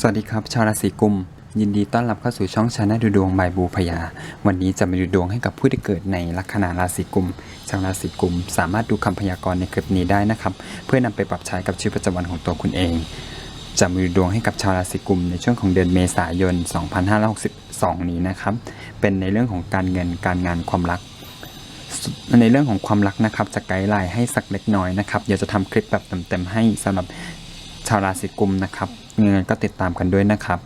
สวัสดีครับ ชาวราศีกุม ยินดีต้อนรับเข้าสู่ช่องชาแนลดูดวงบายบูพยา วันนี้จะมาดูดวงให้กับผู้ที่เกิดในลัคนาราศีกุม ชาวราศีกุม สามารถดูคำพยากรณ์ในคลิปนี้ได้นะครับ เพื่อนำไปปรับใช้กับชีวิตประจำวันของตัวคุณเอง จะมาดูดวงให้กับชาวราศีกุม ในช่วงของเดือนเมษายน 2562 นี้นะครับ เป็นในเรื่องของการเงินการงานความรักในเรื่องของความรักนะครับจะไกด์ไลน์ให้สักเล็กน้อยนะครับเดี๋ยวจะทำคลิปแบบเต็มๆให้สำหรับ ชาวราศีกุมนะครับยังไงก็ติดตามกันด้วยนะครับ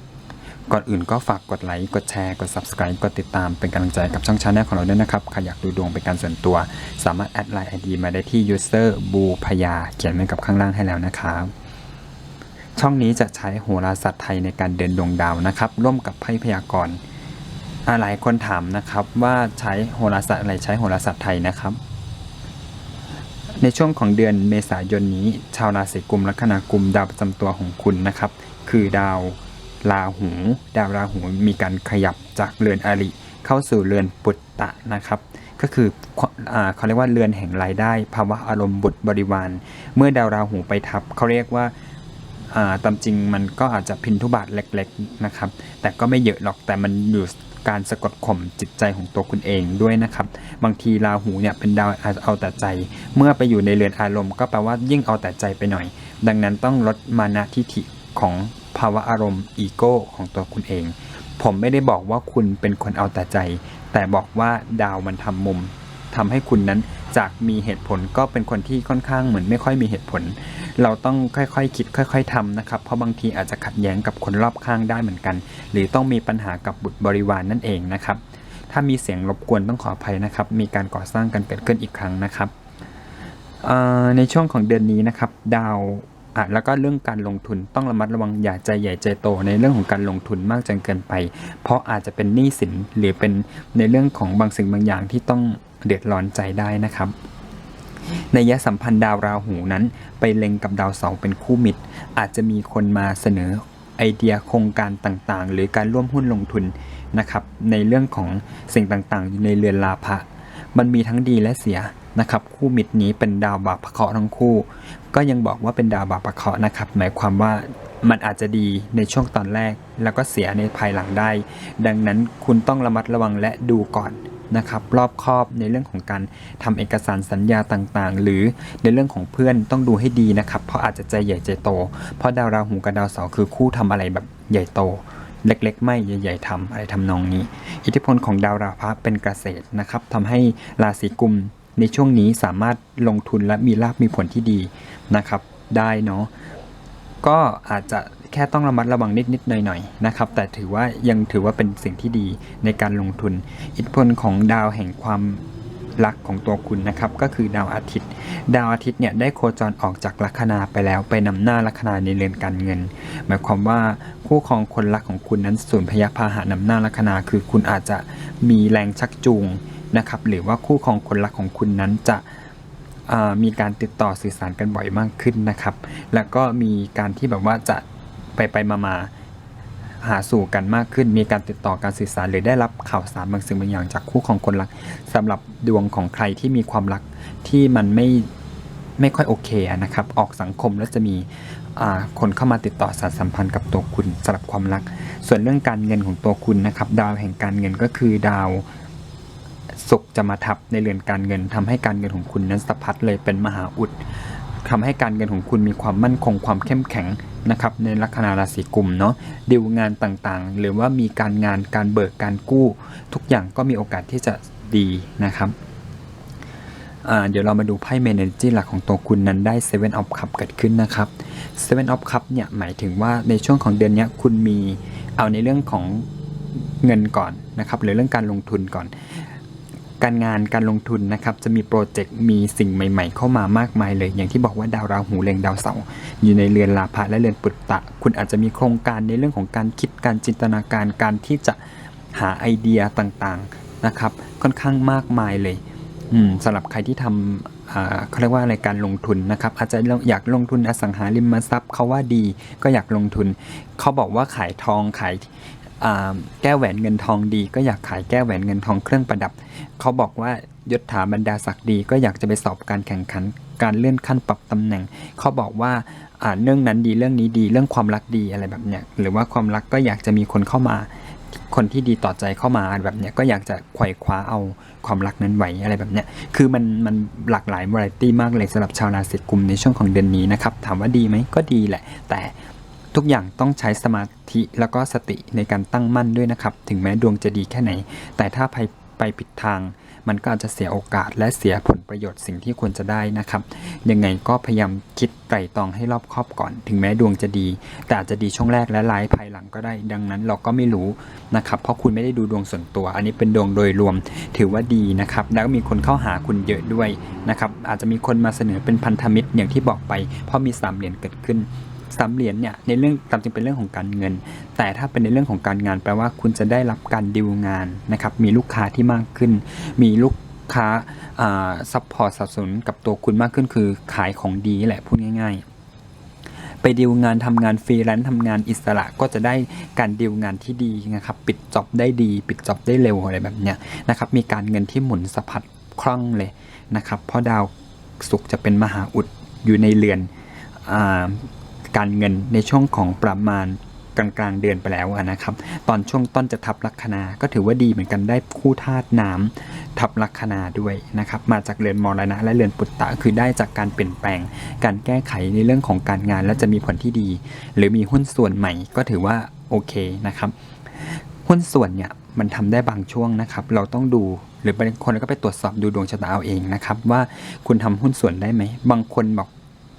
ก่อนอื่นก็ฝากกดไลค์ กดแชร์ กด subscribe กดติดตามเป็นกำลังใจกับช่องชาแนลของเราด้วยนะครับ ใครอยากดูดวงเป็นการส่วนตัว สามารถแอดไลน์ ID มาได้ที่ user บูพยา เขียนไว้กับข้างล่างให้แล้วนะครับช่องนี้จะใช้โหราศาสตร์ไทยในการเดินดวงดาวนะครับ ร่วมกับไพ่พยากรณ์หลายคนถามนะครับว่าใช้โหราศาสตร์อะไรใช้โหราศาสตร์ไทยนะครับ ในช่วงของเดือนเมษายนนี้ ชาวราศีกุมลัคนากุมดาวประจำตัวของคุณนะครับ คือดาวราหู ดาวราหูมีการขยับจากเรือนอริเข้าสู่เรือนปุตตะนะครับ ก็คืออเขาเรียกว่าเรือนแห่งรายได้ ภาวะอารมณ์บุตรบริวาร เมื่อดาวราหูไปทับเขาเรียกว่าตามจริงมันก็อาจจะพินทุบาทเล็ก ๆนะครับ แต่ก็ไม่เยอะหรอกแต่มันอยู่ การสะกดข่มจิตใจของตัวคุณเองด้วยนะครับ บางทีราหูเนี่ยเป็นดาวเอาแต่ใจ เมื่อไปอยู่ในเรือนอารมณ์ก็แปลว่ายิ่งเอาแต่ใจไปหน่อย ดังนั้นต้องลดมานะทิฐิของภาวะอารมณ์อีโก้ของตัวคุณเอง ผมไม่ได้บอกว่าคุณเป็นคนเอาแต่ใจ แต่บอกว่าดาวมันทำมุม ทำให้คุณนั้นจากมีเหตุผลก็เป็นคนที่ค่อนข้างเหมือนไม่ค่อยมีเหตุผล เราต้องค่อยๆคิดค่อย ๆทำนะครับ เพราะบางทีอาจจะขัดแย้งกับคนรอบข้างได้เหมือนกัน หรือต้องมีปัญหากับบุตรบริวารนนั่นเองนะครับ ถ้ามีเสียงรบกวนต้องขออภัยนะครับ มีการก่อสร้างกันเกิดขึ้นอีกครั้งนะครับ ในช่วงของเดือนนี้นะครับ ดาวอะแล้วก็เรื่องการลงทุนต้องระมัดระวังอย่าใจใหญ่ใจโตในเรื่องของการลงทุนมากจนเกินไป เพราะอาจจะเป็นหนี้สินหรือเป็นในเรื่องของบางสิ่งบางอย่างที่ต้อง เดือดร้อนใจได้นะครับในยะสัมพันธ์ดาวราหูนั้นไปเล็งกับดาวเสาร์เป็นคู่มิตร อาจจะมีคนมาเสนอไอเดียโครงการต่างๆ หรือการร่วมหุ้นลงทุนนะครับในเรื่องของสิ่งต่างๆอยู่ในเรือนลาภะมันมีทั้งดีและเสียนะครับคู่มิตรนี้เป็นดาวบาปะเคราะห์ทั้งคู่ ก็ยังบอกว่าเป็นดาวบาปะเคราะห์นะครับหมายความว่ามันอาจจะดีในช่วงตอนแรก แล้วก็เสียในภายหลังได้ ดังนั้นคุณต้องระมัดระวังและดูก่อน นะครับรอบคอบในเรื่องของการทำเอกสารสัญญาต่างๆ หรือในเรื่องของเพื่อนต้องดูให้ดีนะครับ เพราะอาจจะใจใหญ่ใจโต เพราะดาวราหูกับดาวเสาร์คือคู่ทำอะไรแบบใหญ่โตเล็กๆ ไม่ใหญ่ๆทำอะไรทำนองนี้ อิทธิพลของดาวราพะเป็นเกษตรนะครับทำให้ราศีกุมในช่วงนี้สามารถลงทุนและมีลาบมีผลที่ดีนะครับ ได้เนาะก็อาจจะ แค่ต้องระมัดระวังนิดๆหน่อยๆนะครับ แต่ถือว่ายังถือว่าเป็นสิ่งที่ดีในการลงทุน อิทธิพลของดาวแห่งความรักของตัวคุณนะครับ ก็คือดาวอาทิตย์ ดาวอาทิตย์เนี่ยได้โคจรออกจากลัคนาไปแล้ว ไปนำหน้าลัคนาในเรือนการเงิน หมายความว่าคู่ครองคนรักของคุณนั้นส่วนพยาพาหะนำหน้าลัคนา คือคุณอาจจะมีแรงชักจูงนะครับ หรือว่าคู่ครองคนรักของคุณนั้นจะมีการติดต่อสื่อสารกันบ่อยมากขึ้นนะครับ แล้วก็มีการที่แบบว่าจะ ไปไปมามาหาสู่กันมากขึ้น มีการติดต่อการสื่อสาร หรือได้รับข่าวสารบางสิ่งบางอย่างจากคู่ของคนรักสำหรับดวงของใครที่มีความรักที่มันไม่ไม่ค่อยโอเคนะครับ ออกสังคมแล้วจะมีคนเข้ามาติดต่อสารสัมพันธ์กับตัวคุณสำหรับความรัก ส่วนเรื่องการเงินของตัวคุณนะครับ ดาวแห่งการเงินก็คือดาวศุกร์จะมาทับในเรือนการเงินทำให้การเงินของคุณนั้นสะพัดเลยเป็นมหาอุด ทำให้การเงินของคุณมีความมั่นคงความเข้มแข็งนะครับในลัคนาราศีกุมเนาะดิวงานต่างๆ หรือว่ามีการงานการเบิกการกู้ ทุกอย่างก็มีโอกาสที่จะดีนะครับเดี๋ยวเรามาดูไพ่เมเนจีหลักของตัวคุณนั้นได้ Seven of Cup เกิดขึ้นนะครับ Seven of Cup เนี่ยหมายถึงว่าในช่วงของเดือนนี้คุณมีเอาในเรื่องของเงินก่อนนะครับหรือเรื่องการลงทุนก่อน การงานการลงทุนนะครับจะมีโปรเจกต์มีสิ่งใหม่ ๆ เข้ามามากมายเลย อย่างที่บอกว่าดาวราหูเล็งดาวเสาร์อยู่ในเรือนลาภะและเรือนปุตตะ คุณอาจจะมีโครงการในเรื่องของการคิดการจินตนาการการที่จะหาไอเดียต่างๆนะครับค่อนข้างมากมายเลยอืมสำหรับใครที่ทำอ่าเขาเรียกว่าอะไรการลงทุนนะครับอาจจะอยากลงทุนอสังหาริมทรัพย์เขาว่าดีก็อยากลงทุน เขาบอกว่าขายทองขาย แก้วแหวนเงินทองดี ก็อยากขายแก้วแหวนเงินทองเครื่องประดับ เขาบอกว่ายศถาบรรดาศักดิ์ดี ก็อยากจะไปสอบการแข่งขัน การเลื่อนขั้นปรับตำแหน่ง เขาบอกว่าเรื่องนั้นดีเรื่องนี้ดีเรื่องความรักดีอะไรแบบเนี้ยหรือว่าความรักก็อยากจะมีคนเข้ามาคนที่ดีต่อใจเข้ามาแบบเนี้ยก็อยากจะไขว่คว้าเอาความรักนั้นไว้อะไรแบบเนี้ยคือมันมันหลากหลายวาไรตี้มากเลยสำหรับชาวราศีกุมในช่วงของเดือนนี้นะครับถามว่าดีไหมก็ดีแหละ แต่ ทุกอย่างต้องใช้สมาธิแล้วก็สติในการตั้งมั่นด้วยนะครับ ถึงแม้ดวงจะดีแค่ไหน แต่ถ้าไปไปผิดทาง มันก็อาจจะเสียโอกาสและเสียผลประโยชน์สิ่งที่ควรจะได้นะครับ ยังไงก็พยายามคิดไตร่ตรองให้รอบคอบก่อน ถึงแม้ดวงจะดี แต่อาจจะดีช่วงแรกและร้ายภายหลังก็ได้ ดังนั้นเราก็ไม่รู้นะครับ เพราะคุณไม่ได้ดูดวงส่วนตัว อันนี้เป็นดวงโดยรวมถือว่าดีนะครับ แล้วก็มีคนเข้าหาคุณเยอะด้วยนะครับ อาจจะมีคนมาเสนอเป็นพันธมิตรอย่างที่บอกไป เพราะมีสามเหรียญเกิดขึ้น สามเหรียญเนี่ยในเรื่องตามจริงเป็นเรื่องของการเงิน แต่ถ้าเป็นในเรื่องของการงานแปลว่าคุณจะได้รับการดิวงานนะครับมีลูกค้าที่มากขึ้น มีลูกค้าซัพพอร์ตสนับสนุนกับตัวคุณมากขึ้นคือขายของดีแหละพูดง่าย ๆไปดิวงานทำงานฟรีแลนซ์ทำงานอิสระก็จะได้การดิวงานที่ดีนะครับ ปิดจ็อบได้ดี ปิดจ็อบได้เร็วอะไรแบบเนี้ยนะครับ มีการเงินที่หมุนสะพัดคล่องเลยนะครับ เพราะดาวศุกร์จะเป็นมหาอุดอยู่ในเรือนอ การเงินในช่วงของประมาณกลางกลางเดือนไปแล้วนะครับ ตอนช่วงต้นจะทับลัคนา ก็ถือว่าดีเหมือนกันได้คู่ธาตุน้ำทับลัคนาด้วยนะครับ มาจากเรือนมรณะและเรือนปุตตะคือได้จากการเปลี่ยนแปลง การแก้ไขในเรื่องของการงานและจะมีผลที่ดี หรือมีหุ้นส่วนใหม่ก็ถือว่าโอเคนะครับ หุ้นส่วนเนี่ยมันทำได้บางช่วงนะครับ เราต้องดูหรือบางคนก็ไปตรวจสอบดูดวงชะตาเอาเองนะครับว่าคุณทำหุ้นส่วนได้ไหม บางคนบอก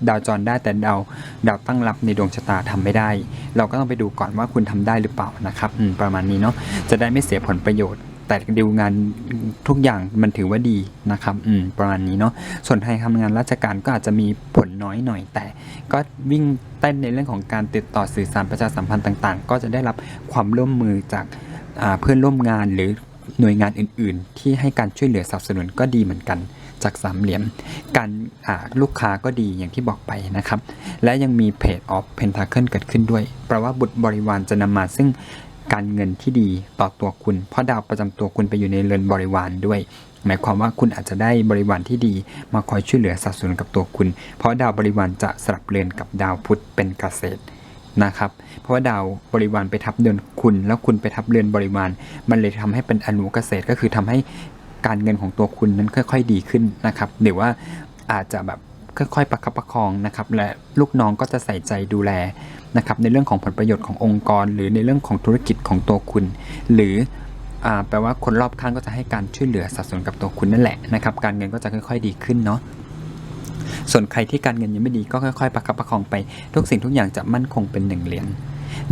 ดาวจรได้แต่ดาวดาวตั้งรับในดวงชะตาทำไม่ได้ เราก็ต้องไปดูก่อนว่าคุณทำได้หรือเปล่านะครับประมาณนี้เนาะจะได้ไม่เสียผลประโยชน์แต่ดิวงานทุกอย่างมันถือว่าดีนะครับอืมประมาณนี้เนาะส่วนใครทำงานราชการก็อาจจะมีผลน้อยหน่อย แต่ก็วิ่งเต้นในเรื่องของการติดต่อสื่อสารประชาสัมพันธ์ต่าง ๆ ก็จะได้รับความร่วมมือจากเพื่อนร่วมงานหรือหน่วยงานอื่น ๆ ที่ให้การช่วยเหลือสนับสนุนก็ดีเหมือนกัน จากสามเหลี่ยม การลูกค้าก็ดีอย่างที่บอกไปนะครับ และยังมีเพจออฟเพนทาเคิลเกิดขึ้นด้วยแปลว่าบุตรบริวารจะนำมาซึ่งการเงินที่ดีต่อตัวคุณ เพราะดาวประจำตัวคุณไปอยู่ในเรือนบริวารด้วย หมายความว่าคุณอาจจะได้บริวารที่ดี มาคอยช่วยเหลือสนับสนุนกับตัวคุณ เพราะดาวบริวารจะสลับเรือนกับดาวพุธเป็นเกษตรนะครับ เพราะว่าดาวบริวารไปทับเดือนคุณ แล้วคุณไปทับเรือนบริวาร มันเลยทำให้เป็นอนุเกษตรก็คือทำให้ การเงินของตัวคุณนั้นค่อย ๆ ดีขึ้นนะครับหรือว่าอาจจะแบบค่อยๆประคับประคองนะครับและลูกน้องก็จะใส่ใจดูแลนะครับในเรื่องของผลประโยชน์ขององค์กร หรือในเรื่องของธุรกิจของตัวคุณ หรืออแปลว่าคนรอบข้างก็จะให้การช่วยเหลือสนับสนุนกับตัวคุณนั่นแหละนะครับการเงินก็จะค่อย ๆ ดีขึ้นเนาะส่วนใครที่การเงินยังไม่ดีก็ค่อยๆประคับประคองไป ทุกสิ่งทุกอย่างจะมั่นคงเป็นหนึ่งเหรียญ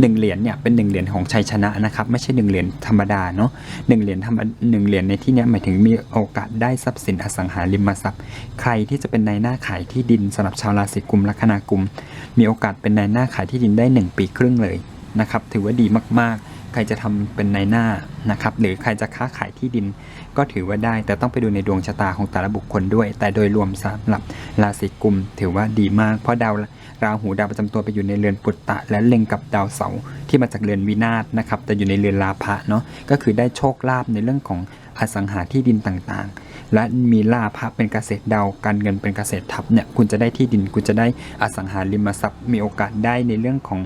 หนึ่งเหรียญเนี่ยเป็นหนึ่งเหรียญของชัยชนะนะครับไม่ใช่หนึ่งเหรียญธรรมดาเนาะหนึ่งเหรียญธรรมหนึ่งเหรียญในที่นี้หมายถึงมีโอกาสได้ทรัพย์สินอสังหาริมทรัพย์ ใครที่จะเป็นนายหน้าขายที่ดินสำหรับชาวราศีกุมลัคนากุม มีโอกาสเป็นนายหน้าขายที่ดินได้ 1 ปีครึ่งเลยนะครับถือว่าดีมากๆ ใครจะทำเป็นนายหน้านะครับหรือใครจะค้าขายที่ดินก็ถือว่าได้แต่ต้องไปดูในดวงชะตาของแต่ละบุคคลด้วย แต่โดยรวมสำหรับราศีกุมถือว่าดีมากเพราะดาว ราหูดาวประจำตัวไปอยู่ในเรือนปุตตะ และเล็งกับดาวเสาร์ที่มาจากเรือนวินาศนะครับแต่อยู่ในเรือนลาภะเนาะก็คือได้โชคลาภในเรื่องของอสังหาที่ดินต่างๆ และมีลาภะเป็นเกษตรดาวการเงินเป็นเกษตรทับเนี่ยคุณจะได้ที่ดินคุณจะได้อสังหาริมทรัพย์ มีโอกาสได้ในเรื่องของ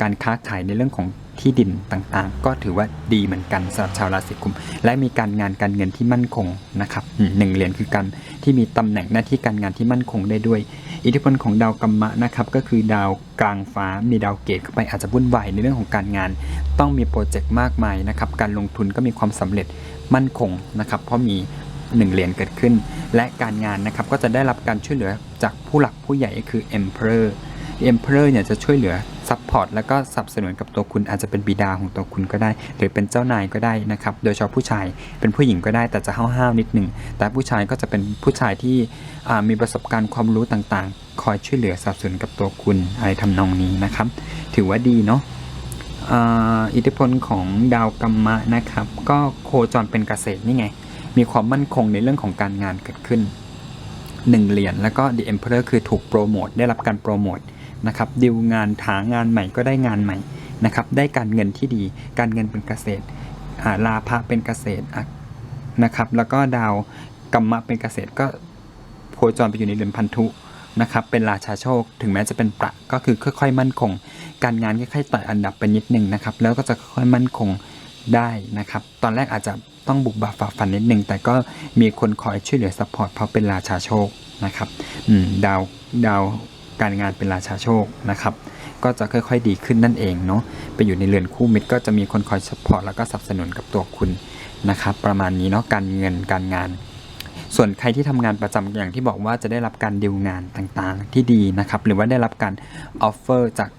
การค้าขายในเรื่องของ ที่ดินต่างๆ ก็ถือว่าดีเหมือนกันสำหรับชาวราศีกุม และมีการงานการเงินที่มั่นคงนะครับอืมหนึ่งเหรียญคือการที่มีตำแหน่งหน้าที่การงานที่มั่นคงได้ด้วย อิทธิพลของดาวกัมมะนะครับก็คือดาวกลางฟ้ามีดาวเกตเข้าไปอาจจะวุ่นวายในเรื่องของการงาน ต้องมีโปรเจกต์มากมายนะครับการลงทุนก็มีความสำเร็จมั่นคงนะครับเพราะมีหนึ่งเหรียญเกิดขึ้น และการงานนะครับก็จะได้รับการช่วยเหลือจากผู้หลักผู้ใหญ่ก็คือ Emperor Emperor เนี่ยจะช่วยเหลือซัพพอร์ตแล้วก็สนับสนุนกับตัวคุณอาจจะเป็นบิดาของตัวคุณก็ได้ หรือเป็นเจ้านายก็ได้นะครับ โดยเฉพาะผู้ชายเป็นผู้หญิงก็ได้แต่จะห้าวๆนิดหนึ่งแต่ผู้ชายก็จะเป็นผู้ชายที่มีประสบการณ์ความรู้ต่างๆ คอยช่วยเหลือสนับสนุนกับตัวคุณอะไรทำนองนี้นะครับ ถือว่าดีเนาะอิทธิพลของดาวกัมมะนะครับ ก็โคจรเป็นเกษตรนี่ไง มีความมั่นคงในเรื่องของการงานเกิดขึ้นหนึ่งเหรียญแล้วก็ The Emperor คือถูกโปรโมทได้รับการโปรโมท นะครับดิวงานถางานใหม่ก็ได้งานใหม่นะครับได้การเงินที่ดี การเงินเป็นเกษตรอ่าลาภะเป็นเกษตรนะครับแล้วก็ดาวกรรมะเป็นเกษตรก็โคจรไปอยู่ในเรือนพันธุนะครับเป็นราชาโชคถึงแม้จะเป็นประก็คือค่อยๆมั่นคง การงานค่อยๆไต่อันดับไปนิดนึงนะครับแล้วก็จะค่อยๆมั่นคงได้นะครับตอนแรกอาจจะต้องบุกบาฝ่าฟันนิดนึงแต่ก็มีคนคอยช่วยเหลือซัพพอร์ตเพราะเป็นราชาโชคนะครับดาวดาว การงานเป็นราชาโชคนะครับก็จะค่อยๆดีขึ้นนั่นเองเนาะไปอยู่ในเรือนคู่มิตรก็จะมีคนคอยซัพพอร์ตแล้วก็สนับสนุนกับตัวคุณนะครับประมาณนี้เนาะการเงินการงาน ส่วนใครที่ทำงานประจำอย่างที่บอกว่าจะได้รับการดิวงานต่างๆที่ดีนะครับหรือว่าได้รับการออฟเฟอร์จาก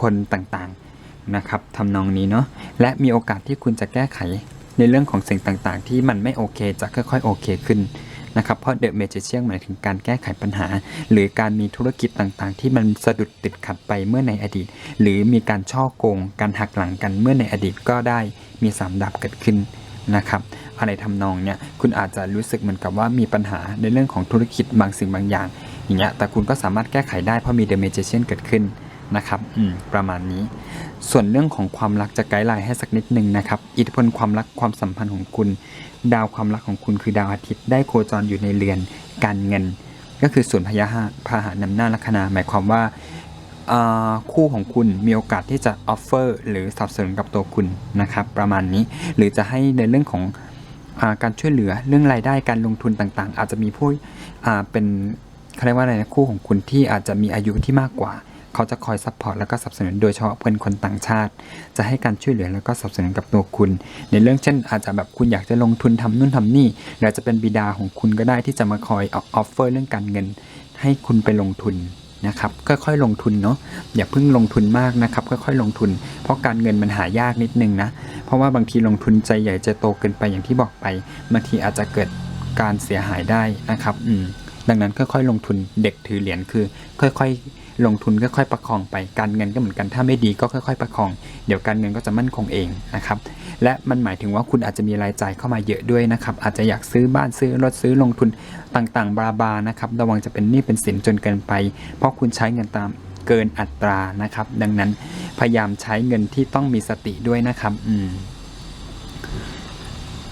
คนต่างๆนะครับทำนองนี้เนาะและมีโอกาสที่คุณจะแก้ไขในเรื่องของสิ่งต่างๆ ที่มันไม่โอเคจะค่อยๆโอเคขึ้น นะครับ เพราะเดอะเมจิเชียงหมายถึงการแก้ไขปัญหา หรือการมีธุรกิจต่างๆ ที่มันสะดุดติดขัดไปเมื่อในอดีต หรือมีการช่อโกง การหักหลังกันเมื่อในอดีตก็ได้มีสามดาบเกิดขึ้นนะครับอะไรทำนองเนี่ยคุณอาจจะรู้สึกเหมือนกับว่ามีปัญหาในเรื่องของธุรกิจบางสิ่งบางอย่างอย่างเงี้ยแต่คุณก็สามารถแก้ไขได้เพราะมีเดอะเมจิเชียนเกิดขึ้น นะครับอืมประมาณนี้ ส่วนเรื่องของความรักจะไกด์ไลน์ให้สักนิดนึงนะครับ อิทธิพลความรักความสัมพันธ์ของคุณ ดาวความรักของคุณคือดาวอาทิตย์ได้โคจรอยู่ในเรือนการเงิน ก็คือส่วนพยาหะพาหะนำหน้าลัคนา หมายความว่าอ่าคู่ของคุณมีโอกาสที่จะออฟเฟอร์หรือสนับสนุนกับตัวคุณนะครับ ประมาณนี้หรือจะให้ในเรื่องของอาการช่วยเหลือเรื่องรายได้การลงทุนต่างๆ อาจจะมีผู้อ่าเป็นเขาเรียกว่าอะไรนะคู่ของคุณที่อาจจะมีอายุที่มากกว่า เขาจะคอยซัพพอร์ตแล้วก็สนับสนุนโดยเฉพาะเพื่อนคนต่างชาติ จะให้การช่วยเหลือแล้วก็สนับสนุนกับตัวคุณ ในเรื่องเช่น อาจจะแบบคุณอยากจะลงทุนทำนู่นทำนี่หรือจจะเป็นบิดาของคุณก็ได้ที่จะมาคอยออฟเฟอร์เรื่องการเงิน ให้คุณไปลงทุนนะครับค่อยๆลงทุนเนาะอย่าเพิ่งลงทุนมากนะครับค่อยๆลงทุน เพราะการเงินมันหายากนิดนึงนะเพราะว่าบางทีลงทุนใจใหญ่ใจโตเกินไปอย่างที่บอกไปบางทีอาจจะเกิดการเสียหายได้นะครับ อืมดังนั้นค่อยๆลงทุนเด็กถือเหรียญคือ ค่อยๆ ลงทุนค่อยๆประคองไป การเงินก็เหมือนกันถ้าไม่ดีก็ค่อย ๆ ประคอง เดี๋ยวการเงินก็จะมั่นคงเองนะครับ และมันหมายถึงว่าคุณอาจจะมีรายจ่ายเข้ามาเยอะด้วยนะครับ อาจจะอยากซื้อบ้านซื้อรถซื้อลงทุนต่างๆ บาบานะครับ ระวังจะเป็นหนี้เป็นสินจนเกินไป เพราะคุณใช้เงินตามเกินอัตรานะครับ ดังนั้นพยายามใช้เงินที่ต้องมีสติด้วยนะครับ อืม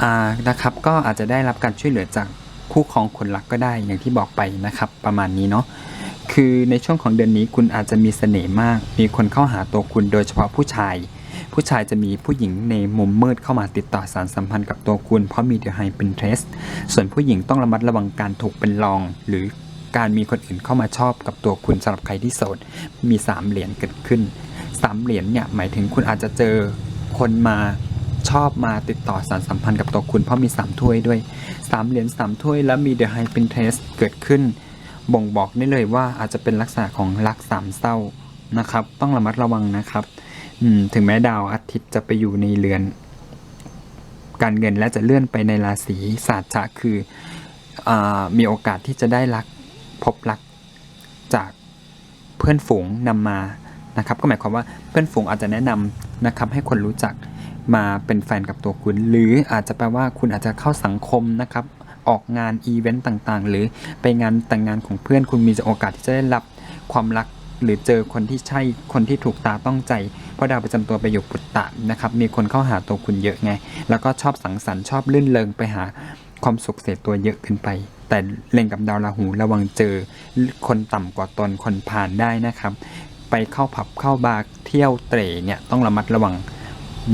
อ่านะครับ ก็อาจจะได้รับการช่วยเหลือจากคู่ครองคนรักก็ได้อย่างที่บอกไปนะครับ ประมาณนี้เนาะ คือในช่วงของเดือนนี้คุณอาจจะมีเสน่ห์มาก มีคนเข้าหาตัวคุณโดยเฉพาะผู้ชาย ผู้ชายจะมีผู้หญิงในมุมมืดเข้ามาติดต่อสารสัมพันธ์กับตัวคุณ เพราะมีเดอะไฮเป็นเทสส่วนผู้หญิงต้องระมัดระวังการถูกเป็นรอง หรือการมีคนอื่นเข้ามาชอบกับตัวคุณสำหรับใครที่โสด มีสามเหรียญเกิดขึ้นสามเหรียญเนี่ยหมายถึงคุณอาจจะเจอคนมาชอบมาติดต่อสารสัมพันธ์กับตัวคุณเพราะมีสามถ้วยด้วยสามเหรียญสามถ้วยแล้วมีเดอะไฮเป็นเทสเกิดขึ้น บ่งบอกได้เลยว่าอาจจะเป็นลักษณะของรักสามเศร้านะครับ ต้องระมัดระวังนะครับถึงแม้ดาวอาทิตย์จะไปอยู่ในเรือน การเงินและจะเลื่อนไปในราศีศาสตร์จะคืออมีโอกาสที่จะได้รักพบรักจากเพื่อนฝูงนำมานะครับ ก็หมายความว่าเพื่อนฝูงอาจจะแนะนำนะครับให้คนรู้จักมาเป็นแฟนกับตัวคุณ หรืออาจจะแปลว่าคุณอาจจะเข้าสังคมนะครับ ออกงานอีเวนต์ต่างๆ หรือไปงานแต่งงานของเพื่อนคุณมีโอกาสที่จะได้รับความรักหรือเจอคนที่ใช่คนที่ถูกตาต้องใจ เพราะดาวประจำตัวไปอยู่ปุตตะนะครับ มีคนเข้าหาตัวคุณเยอะไง แล้วก็ชอบสังสรรค์ชอบลื่นเลงไปหาความสุขเสียตัวเยอะเกินไป แต่เล็งกับดาวราหูระวังเจอคนต่ำกว่าตนคนผ่านได้นะครับ ไปเข้าผับเข้าบาร์เที่ยวเตร่เนี่ยต้องระมัดระวัง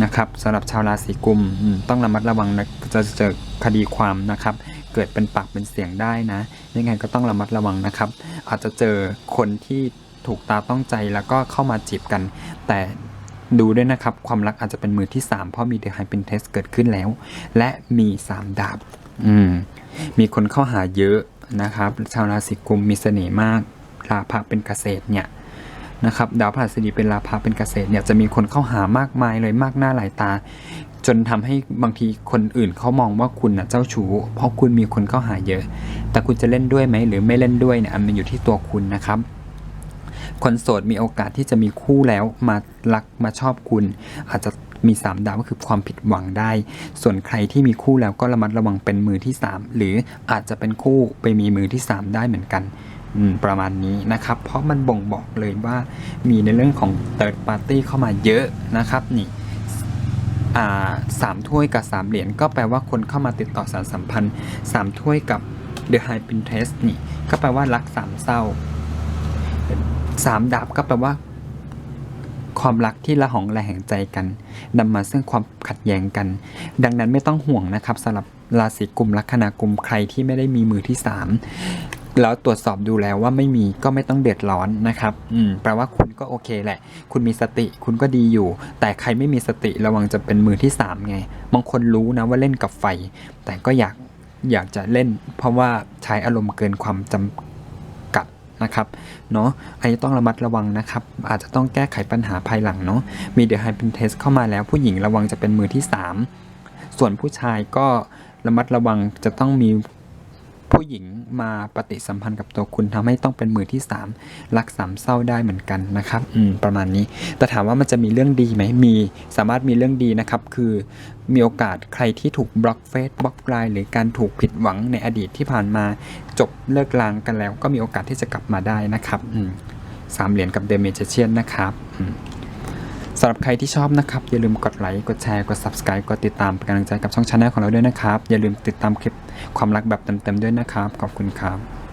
นะครับสำหรับชาวราศีกุมอืมต้องระมัดระวังนะจะเจอคดีความนะครับ เกิดเป็นปากเป็นเสียงได้นะ ยังไงก็ต้องระมัดระวังนะครับ อาจจะเจอคนที่ถูกตาต้องใจแล้วก็เข้ามาจีบกัน แต่ดูด้วยนะครับ ความรักอาจจะเป็นมือที่ 3 เพราะมีเดอะไฮเป็นเทสเกิดขึ้นแล้ว และมี 3 ดาบ อืม มีคนเข้าหาเยอะนะครับ ชาวราศีกุมมีเสน่ห์มากลาภะเป็นเกษตรเนี่ย นะครับดาวพฤหัสบดีเป็นลาภะเป็นเกษตรเนี่ยจะมีคนเข้าหามากมายเลยมากหน้าหลายตา จนทำให้บางทีคนอื่นเขามองว่าคุณน่ะเจ้าชู้เพราะคุณมีคนเข้าหาเยอะ แต่คุณจะเล่นด้วยไหมหรือไม่เล่นด้วยเนี่ยอันมันอยู่ที่ตัวคุณนะครับคนโสดมีโอกาสที่จะมีคู่แล้วมารักมาชอบคุณ อาจจะมี 3 ดาวก็คือความผิดหวังได้ ส่วนใครที่มีคู่แล้วก็ระมัดระวังเป็นมือที่ 3 หรืออาจจะเป็นคู่ไปมีมือที่ 3 ได้เหมือนกัน ประมาณนี้นะครับ เพราะมันบ่งบอกเลยว่ามีในเรื่องของ third party เข้ามาเยอะนะครับนี่สามถ้วยกับสามเหรียญก็แปลว่าคนเข้ามาติดต่อสารสัมพันธ์สามถ้วยกับ The High Pinterest นี่ก็แปลว่ารักสามเศร้าสามดาบก็แปลว่า ความรักที่ละหองระแหงใจกันนำมาซึ่งความขัดแย้งกัน ดังนั้นไม่ต้องห่วงนะครับสำหรับราศีกุมลัคนากลุ่มใครที่ไม่ได้มีมือที่สาม แล้วตรวจสอบดูแล้วว่าไม่มีก็ไม่ต้องเดือดร้อนนะครับอืมแปลว่าคุณก็โอเคแหละ คุณมีสติคุณก็ดีอยู่ แต่ใครไม่มีสติระวังจะเป็นมือที่สามไง บางคนรู้นะว่าเล่นกับไฟ แต่ก็อยากอยากจะเล่น เพราะว่าใช้อารมณ์เกินความจำกัดนะครับเนาะอันนี้ต้องระมัดระวังนะครับ อาจจะต้องแก้ไขปัญหาภายหลังเนาะมีเด e h ไฮ p ินเทสเข้ามาแล้ว ผู้หญิงระวังจะเป็นมือที่ 3 ส่วนผู้ชายก็ระมัดระวังจะต้องมี ผู้หญิงมาปฏิสัมพันธ์กับตัวคุณทำให้ต้องเป็นมือที่ 3 รักสามเศร้าได้เหมือนกันนะครับอืมประมาณนี้ แต่ถามว่ามันจะมีเรื่องดีไหมมีสามารถมีเรื่องดีนะครับ คือมีโอกาสใครที่ถูกบล็อกเฟซบล็อกไลน์หรือการถูกผิดหวังในอดีตที่ผ่านมาจบเลิกลางกันแล้ว ก็มีโอกาสที่จะกลับมาได้นะครับอืมสามเหรียญกับเดเมจเชียนนะครับอืม สำหรับใครที่ชอบนะครับ อย่าลืมกดไลค์กดแชร์กด subscribe กดติดตามเป็นกำลังใจกับช่องชาแนลของเราด้วยนะครับ อย่าลืมติดตามคลิปความรักแบบเต็มๆด้วยนะครับ ขอบคุณครับ